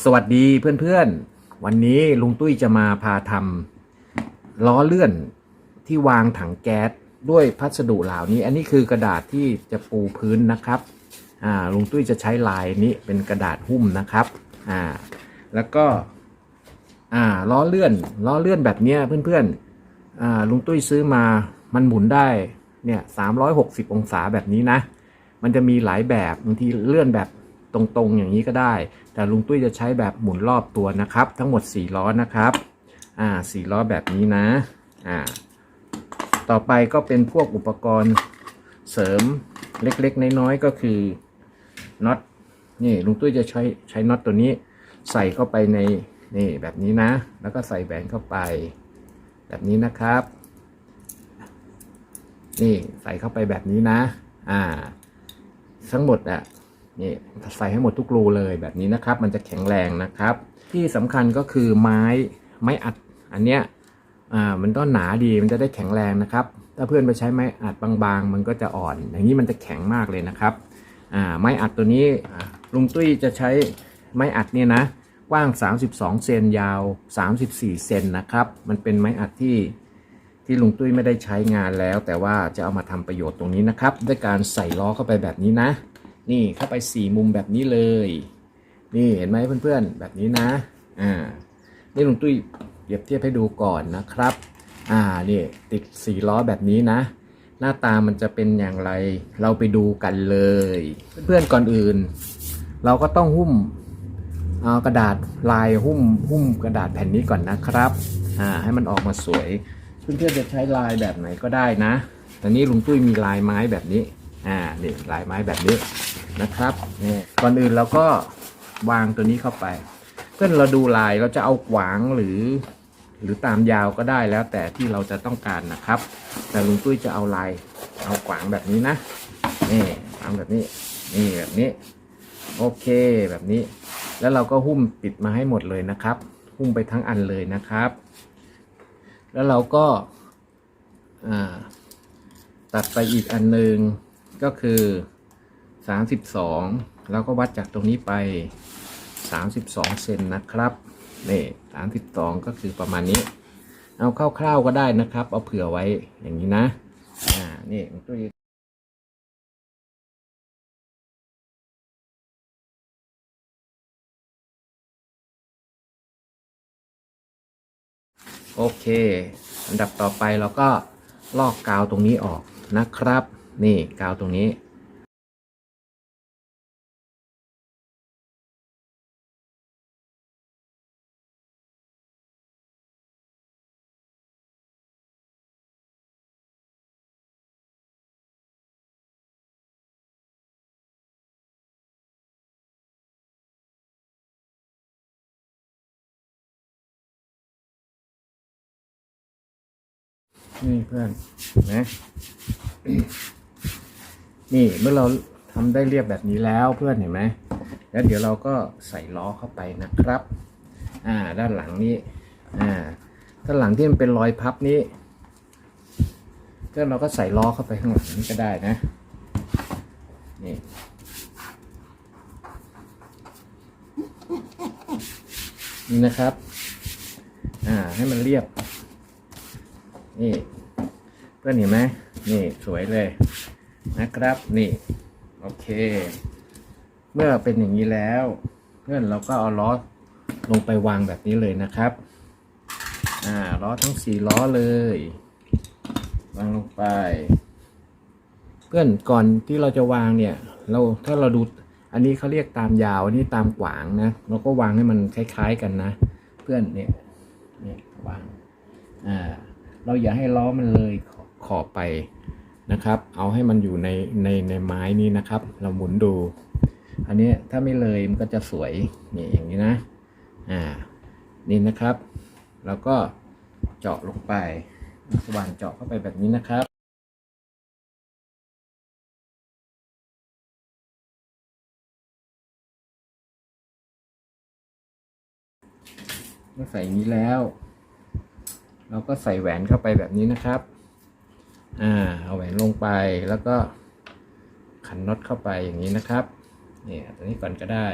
สวัสดีเพื่อนๆ วันนี้ลุงตุ้ยจะมาพาทำล้อเลื่อนที่วางถังแก๊สด้วยพัสดุเหล่านี้ อันนี้คือกระดาษที่จะปูพื้นนะครับอ่าลุงตุ้ยจะใช้ลายนี้เป็นกระดาษหุ้มนะครับอ่าแล้วก็อ่าล้อเลื่อนล้อเลื่อนแบบเนี้ยเพื่อนๆอ่าลุงตุ้ยซื้อมามันหมุนได้เนี่ย360องศาแบบนี้นะ มันจะมีหลายแบบบางทีเลื่อนแบบ ตรงๆอย่างนี้ก็ได้ แต่ลุงตุ้ยจะใช้แบบหมุนรอบตัวนะครับ ทั้งหมด 4 ล้อนะครับอ่า4ล้อแบบนี้นะอ่าต่อไปก็เป็นพวกอุปกรณ์เสริมเล็กๆน้อยๆก็คือน็อตนี่ลุงตุ้ยจะใช้ใช้น็อตตัวนี้ใส่เข้าไปในนี่แบบนี้นะ แล้วก็ใส่แหวนเข้าไป แบบนี้นะครับ นี่ใส่เข้าไปแบบนี้นะ อ่า ทั้งหมดอะ นี่ใส่ให้หมดทุกรูเลยแบบนี้นะครับ มันจะแข็งแรงนะครับ ที่สำคัญก็คือไม้ไม้อัดอันเนี้ยอ่ามันต้องหนาดีมันจะได้แข็งแรงนะครับ ถ้าเพื่อนไปใช้ไม้อัดบางๆ มันก็จะอ่อน อย่างนี้มันจะแข็งมากเลยนะครับอ่าไม้อัดตัวนี้ลุงตุ้ยจะใช้ไม้อัดเนี่ยนะกว้าง 32 เซนยาว 34 เซนนะครับ มันเป็นไม้อัดที่ที่ลุงตุ้ยไม่ได้ใช้งานแล้ว แต่ว่าจะเอามาทำประโยชน์ตรงนี้นะครับ ด้วยการใส่ล้อเข้าไปแบบนี้นะ นี่เข้าไปสี่มุมแบบนี้เลย นี่เห็นไหมเพื่อนๆ แบบนี้นะ อ่านี่ลุงตุ้ยเปรียบเทียบให้ดูก่อนนะครับ อ่านี่ติดสีล้อแบบนี้นะ หน้าตามันจะเป็นอย่างไร เราไปดูกันเลย เพื่อนๆก่อนอื่น เราก็ต้องหุ้มเอากระดาษลายหุ้มหุ้มกระดาษแผ่นนี้ก่อนนะครับ อ่าให้มันออกมาสวย เพื่อนๆจะใช้ลายแบบไหนก็ได้นะแต่นี้ลุงตุ้ยมีลายไม้แบบนี้ อ่านี่ลายไม้แบบนี้นะครับนี่ก่อนอื่นเราก็วางตัวนี้เข้าไป เพื่อนเราดูลายเราจะเอาขวางหรือ หรือตามยาวก็ได้แล้วแต่ที่เราจะต้องการนะครับ แต่ลุงตุ้ยจะเอาลายเอาขวางแบบนี้นะนี่ขวางแบบนี้นี่แบบนี้ โอเคแบบนี้ แล้วเราก็หุ้มปิดมาให้หมดเลยนะครับ หุ้มไปทั้งอันเลยนะครับ แล้วเราก็อ่าตัดไปอีกอันหนึ่ง ก็คือ 32 แล้วก็วัดจากตรงนี้ไป 32 เซนนะครับนี่32 ก็คือประมาณนี้ เอาคร่าวๆก็ได้นะครับ เอาเผื่อไว้อย่างนี้นะ อ่า นี่ตัวโอเค อันดับต่อไปเราก็ลอกกาวตรงนี้ออกนะครับ นี่กาวตรงนี้นี่เพื่อนนะ นี่เมื่อเราทำได้เรียบแบบนี้แล้วเพื่อนเห็นไหมแล้วเดี๋ยวเราก็ใส่ล้อเข้าไปนะครับ อ่า ด้านหลังนี้ อ่า ด้านหลังที่มันเป็นรอยพับนี้ก็เราก็ใส่ล้อเข้าไปข้างหลังนี้ก็ได้นะ นี่ นี่นะครับ อ่า ให้มันเรียบ นี่ เพื่อนเห็นไหมนี่สวยเลย นะครับนี่โอเค เมื่อเป็นอย่างนี้แล้ว เพื่อนเราก็เอาล้อลงไปวางแบบนี้เลยนะครับอ่าล้อทั้งสี่ล้อเลยวางลงไป เพื่อนก่อนที่เราจะวางเนี่ย เราถ้าเราดูอันนี้เขาเรียกตามยาวอันนี้ตามกวางนะเราก็วางให้มันคล้าย ๆกันนะ เพื่อนเนี่ยเนี่ยวางอ่าเราอย่าให้ล้อมันเลยขอขอบไป นะครับ เอาให้มันอยู่ในในในไม้นี้นะครับ เราหมุนดู อันนี้ถ้าไม่เลยมันก็จะสวยนี่อย่างนี้นะอ่านี่นะครับเราก็เจาะลงไปสว่านเจาะเข้าไปแบบนี้นะครับเมื่อใส่นี้แล้ว เราก็ใส่แหวนเข้าไปแบบนี้นะครับ อ่าเอาแหวนลงไปแล้วก็ขันน็อตเข้าไปอย่างนี้นะครับเนี่ยตัวนี้ก่อนก็ได้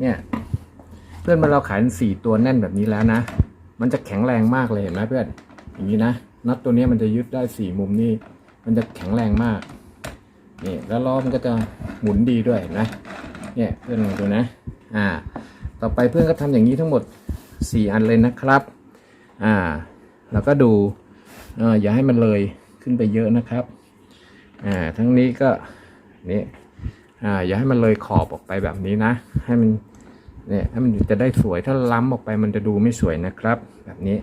เนี่ย เพื่อนมาเราขายสี่ตัวแน่นแบบนี้แล้วนะ มันจะแข็งแรงมากเลยเห็นไหมเพื่อน อย่างนี้นะน็อตตัวนี้มันจะยึดได้สี่มุมนี่มันจะแข็งแรงมากนี่แล้วล้อมันก็จะหมุนดีด้วยนไหมเนี่ยเพื่อนลองดูนะ อ่า ต่อไปเพื่อนก็ทำอย่างนี้ทั้งหมดสี่อันเลยนะครับ อ่า แล้วก็ดูเอออย่าให้มันเลยขึ้นไปเยอะนะครับ อ่า ทั้งนี้ก็นี่อ่า อย่าให้มันเลยขอบออกไปแบบนี้นะ ให้มัน เนี่ยให้มันจะได้สวยถ้าล้ำออกไปมันจะดูไม่สวยนะครับ แบบนี้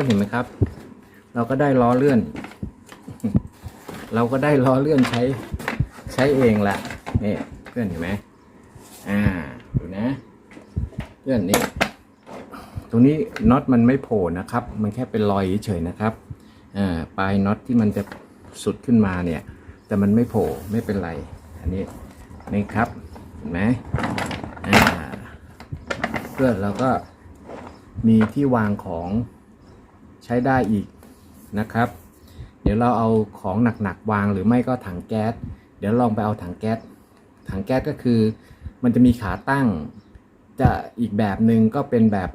อนเห็นไหมครับ เราก็ได้ล้อเลื่อน เราก็ได้ล้อเลื่อนใช้ใช้เองละนี่เพื่อนเห็นไหมอ่าดูนะเพื่อนนี่ตรงนี้น็อตมันไม่โผล่นะครับ มันแค่เป็นรอยเฉยๆนะครับอ่าปลายน็อตที่มันจะสุดขึ้นมาเนี่ย แต่มันไม่โผล่ไม่เป็นไร อันนี้นี่ครับเห็นไหมอ่าเพื่อนเราก็มีที่วางของ ใช้ได้อีกนะครับ เดี๋ยวเราเอาของหนักๆวางหรือไม่ก็ถังแก๊ส เดี๋ยวลองไปเอาถังแก๊ส ถังแก๊สก็คือ มันจะมีขาตั้ง จะอีกแบบหนึ่งก็เป็นแบบ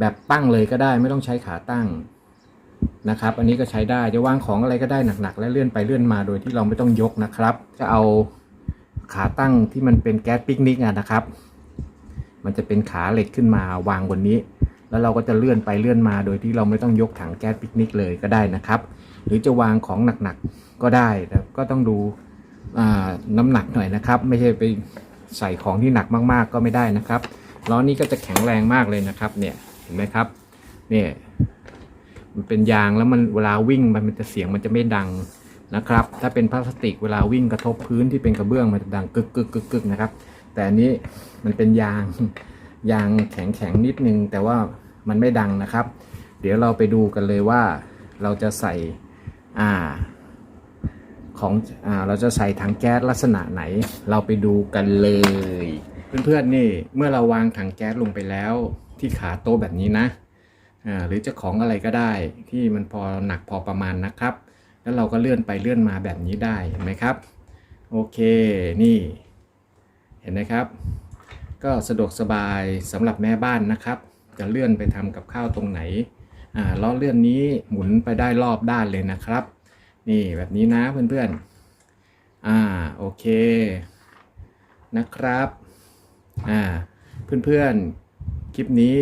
แบบตั้งเลยก็ได้ไม่ต้องใช้ขาตั้งนะครับ อันนี้ก็ใช้ได้จะวางของอะไรก็ได้หนักๆ และเลื่อนไปเลื่อนมาโดยที่เราไม่ต้องยกนะครับ จะเอาขาตั้งที่มันเป็นแก๊สปิกนิกนะครับ มันจะเป็นขาเหล็กขึ้นมาวางบนนี้ แล้วเราก็จะเลื่อนไปเลื่อนมาโดยที่เราไม่ต้องยกถังแก๊สปิกนิกเลยก็ได้นะครับ หรือจะวางของหนักๆก็ได้แต่ก็ต้องดูน้ำหนักหน่อยนะครับ ไม่ใช่ไปใส่ของที่หนักมากๆก็ไม่ได้นะครับล้อนี้ก็จะแข็งแรงมากเลยนะครับ เนี่ยเห็นไหมครับเนี่ยมันเป็นยางแล้วมันเวลาวิ่งมันจะเสียงมันจะไม่ดังนะครับ ถ้าเป็นพลาสติกเวลาวิ่งกระทบพื้นที่เป็นกระเบื้องมันจะดังกึกกึกกึกกึกนะครับ แต่อันนี้มันเป็นยางยางแข็งแข็งๆนิดนึงแต่ว่า มันไม่ดังนะครับ เดี๋ยวเราไปดูกันเลยว่าเราจะใส่อ่าของอ่าเราจะใส่ถังแก๊สลักษณะไหน เราไปดูกันเลย เพื่อนๆนี่เมื่อเราวางถังแก๊สลงไปแล้วที่ขาโต๊ะแบบนี้นะอ่าหรือจะของอะไรก็ได้ที่มันพอหนักพอประมาณนะครับ แล้วเราก็เลื่อนไปเลื่อนมาแบบนี้ได้เห็นไหมครับ โอเคนี่ เห็นไหมครับ ก็สะดวกสบายสำหรับแม่บ้านนะครับ จะเลื่อนไปทำกับข้าวตรงไหนอ่าล้อเลื่อนนี้หมุนไปได้รอบด้านเลยนะครับ นี่แบบนี้นะเพื่อนๆอ่าโอเคนะครับอ่าเพื่อนๆคลิปนี้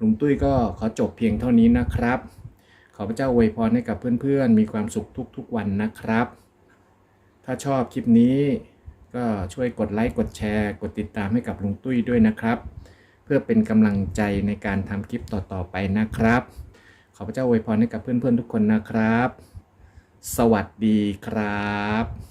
ลุงตุ้ยก็ขอจบเพียงเท่านี้นะครับ ขอพระเจ้าอวยพรให้กับเพื่อนๆ มีความสุขทุกๆวันนะครับ ถ้าชอบคลิปนี้ก็ช่วยกดไลค์กดแชร์ กดติดตามให้กับลุงตุ้ยด้วยนะครับ พื่อเป็นกำลังใจในการทำคลิปต่อๆไปนะครับ ขอพระเจ้าอวยพรให้กับเพื่อนๆทุกคนนะครับ สวัสดีครับ